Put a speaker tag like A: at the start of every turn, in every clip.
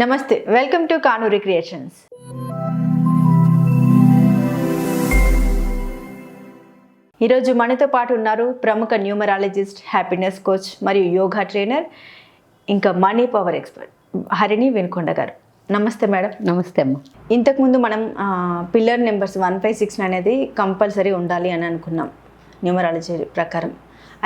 A: నమస్తే welcome to Kanuri creations. ఈరోజు మనతో పాటు ఉన్నారు ప్రముఖ న్యూమరాలజిస్ట్ హ్యాపీనెస్ కోచ్ మరియు యోగా ట్రైనర్ ఇంకా money power expert Harini Vinukonda garu. నమస్తే మేడం.
B: నమస్తే అమ్మ.
A: ఇంతకుముందు మనం pillar numbers one five six అనేది కంపల్సరీ ఉండాలి అని అనుకున్నాం న్యూమరాలజీ ప్రకారం.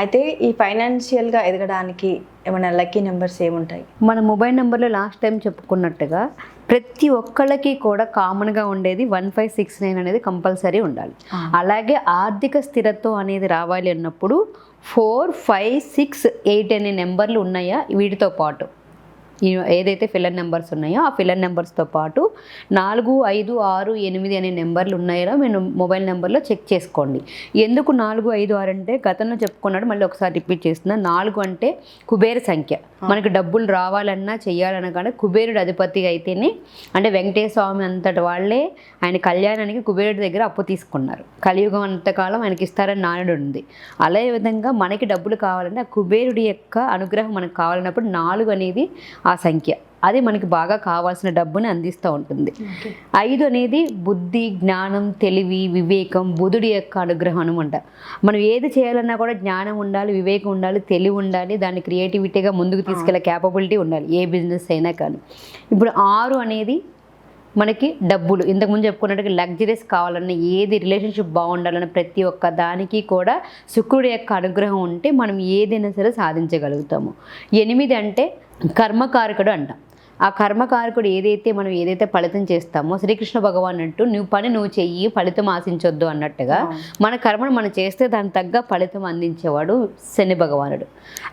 A: అయితే ఈ ఫైనాన్షియల్గా ఎదగడానికి ఏమైనా లక్కీ నెంబర్స్ ఏముంటాయి?
B: మన మొబైల్ నెంబర్లో లాస్ట్ టైం చెప్పుకున్నట్టుగా ప్రతి ఒక్కళ్ళకి కూడా కామన్గా ఉండేది వన్ ఫైవ్ సిక్స్ నైన్ అనేది కంపల్సరీ ఉండాలి. అలాగే ఆర్థిక స్థిరత్వం అనేది రావాలి అన్నప్పుడు ఫోర్ ఫైవ్ సిక్స్ ఎయిట్ అనే నెంబర్లు ఉన్నాయా వీటితో పాటు. ఏదైతే ఫిల్లర్ నెంబర్స్ ఉన్నాయో ఆ ఫిల్లర్ నెంబర్స్తో పాటు నాలుగు ఐదు ఆరు ఎనిమిది అనే నెంబర్లు ఉన్నాయో మీరు మొబైల్ నెంబర్లో చెక్ చేసుకోండి. ఎందుకు నాలుగు ఐదు ఆరు అంటే గతంలో చెప్పుకున్నాడు మళ్ళీ ఒకసారి రిపీట్ చేస్తున్నా. నాలుగు అంటే కుబేర సంఖ్య. మనకి డబ్బులు రావాలన్నా చెయ్యాలన్నా కానీ కుబేరుడు అధిపతి అయితేనే అంటే వెంకటేశ్వర స్వామి అంతటి వాళ్ళే ఆయన కళ్యాణానికి కుబేరుడి దగ్గర అప్పు తీసుకున్నారు. కలియుగం అంతకాలం ఆయనకి ఇస్తారని నానుడు ఉంది. అదే విధంగా మనకి డబ్బులు కావాలంటే ఆ కుబేరుడి యొక్క అనుగ్రహం మనకు కావాలన్నప్పుడు నాలుగు అనేది ఆ సంఖ్య. అది మనకి బాగా కావాల్సిన డబ్బుని అందిస్తూ ఉంటుంది. ఐదు అనేది బుద్ధి జ్ఞానం తెలివి వివేకం బుధుడి యొక్క అనుగ్రహం అనమాట. మనం ఏది చేయాలన్నా కూడా జ్ఞానం ఉండాలి వివేకం ఉండాలి తెలివి ఉండాలి దాన్ని క్రియేటివిటీగా ముందుకు తీసుకెళ్ళే క్యాపబిలిటీ ఉండాలి ఏ బిజినెస్ అయినా కానీ. ఇప్పుడు ఆరు అనేది మనకి డబ్బులు. ఇంతకుముందు చెప్పుకున్నట్టుగా లగ్జరీస్ కావాలన్న ఏది రిలేషన్షిప్ బాగుండాలన్న ప్రతి ఒక్క దానికి కూడా శుక్రుడి యొక్క అనుగ్రహం ఉంటే మనం ఏదైనా సరే సాధించగలుగుతాము. ఎనిమిది అంటే కర్మకారకుడు అంట. ఆ కర్మకారకుడు ఏదైతే మనం ఏదైతే ఫలితం చేస్తామో శ్రీకృష్ణ భగవాన్ అంటూ నువ్వు పని నువ్వు చెయ్యి ఫలితం ఆశించొద్దు అన్నట్టుగా మన కర్మను మనం చేస్తే దాని తగ్గ ఫలితం అందించేవాడు శని భగవానుడు.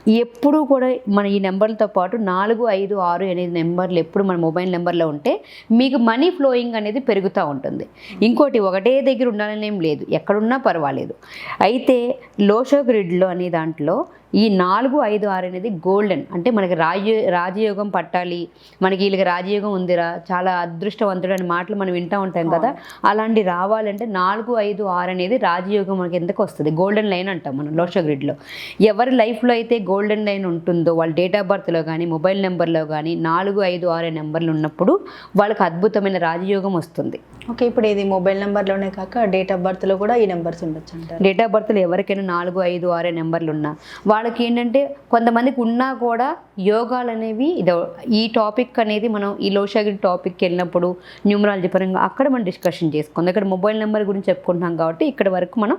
B: ఎప్పుడూ కూడా మన ఈ నెంబర్లతో పాటు నాలుగు ఐదు ఆరు ఎనిమిది నెంబర్లు ఎప్పుడు మన మొబైల్ నెంబర్లో ఉంటే మీకు మనీ ఫ్లోయింగ్ అనేది పెరుగుతూ ఉంటుంది. ఇంకోటి ఒకటే దగ్గర ఉండాలని ఏం లేదు. ఎక్కడున్నా పర్వాలేదు. అయితే లోషో గ్రిడ్లో అనే దాంట్లో ఈ నాలుగు ఐదు ఆరు అనేది గోల్డెన్ అంటే మనకి రాజ రాజయోగం పట్టాలి. మనకి వీళ్ళకి రాజయోగం ఉందిరా. చాలా అదృష్టవంతుడు అనే మాటలు మనం వింటూ ఉంటాం కదా. అలాంటి రావాలంటే నాలుగు ఐదు ఆరు అనేది రాజయోగం మనకి ఎందుకు వస్తుంది? గోల్డెన్ లైన్ అంటాం మనం లోషో గ్రిడ్లో ఎవరి లైఫ్లో అయితే గోల్డెన్ లైన్ ఉంటుందో వాళ్ళ డేట్ ఆఫ్ బర్త్లో కానీ మొబైల్ నెంబర్లో కానీ నాలుగు ఐదు ఆరు నెంబర్లు ఉన్నప్పుడు వాళ్ళకి అద్భుతమైన రాజయోగం వస్తుంది.
A: ఓకే ఇప్పుడు ఇది మొబైల్ నెంబర్లోనే కాక డేట్ ఆఫ్ బర్త్లో కూడా ఈ నెంబర్స్ ఉండొచ్చు అంటారు.
B: డేట్ ఆఫ్ బర్త్లో ఎవరికైనా నాలుగు ఐదు ఆరు నెంబర్లు ఉన్నా వాళ్ళకి ఏంటంటే కొంతమందికి ఉన్నా కూడా యోగాలు అనేవి ఇది ఈ టాపిక్ అనేది మనం ఈ లోషాగిరి టాపిక్కి వెళ్ళినప్పుడు న్యూమరాలజీ పరంగా అక్కడ మనం డిస్కషన్ చేసుకుందాం. ఇక్కడ మొబైల్ నెంబర్ గురించి చెప్పుకుంటున్నాం కాబట్టి ఇక్కడ వరకు మనం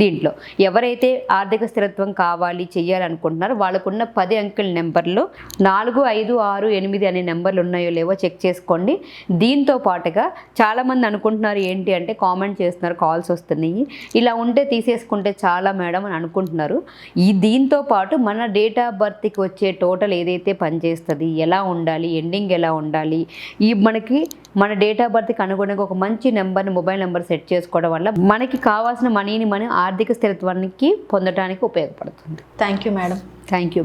B: దీంట్లో. ఎవరైతే ఆర్థిక స్థిరత్వం కావాలి చేయాలనుకుంటున్నారో వాళ్ళకున్న పది అంకెల నెంబర్లో నాలుగు ఐదు ఆరు ఎనిమిది అనే నెంబర్లు ఉన్నాయో లేవో చెక్ చేసుకోండి. దీంతో పాటుగా చాలామంది అనుకుంటున్నారు ఏంటి అంటే కామెంట్ చేస్తున్నారు కాల్స్ వస్తున్నాయి. ఇలా ఉంటే తీసేసుకుంటే చాలా మేడం అని అనుకుంటున్నారు. ఈ దీంతో పాటు మన డేట్ ఆఫ్ బర్త్కి వచ్చే టోటల్ ఏదైతే పనిచేస్తుంది ఎలా ఉండాలి ఎండింగ్ ఎలా ఉండాలి ఈ మనకి మన డేట్ ఆఫ్ బర్త్కి అనుగుణంగా ఒక మంచి నెంబర్ని మొబైల్ నెంబర్ సెట్ చేసుకోవడం వల్ల మనకి కావాల్సిన మనీని మనం ఆర్థిక స్థిరత్వానికి పొందడానికి ఉపయోగపడుతుంది.
A: Thank you madam
B: thank you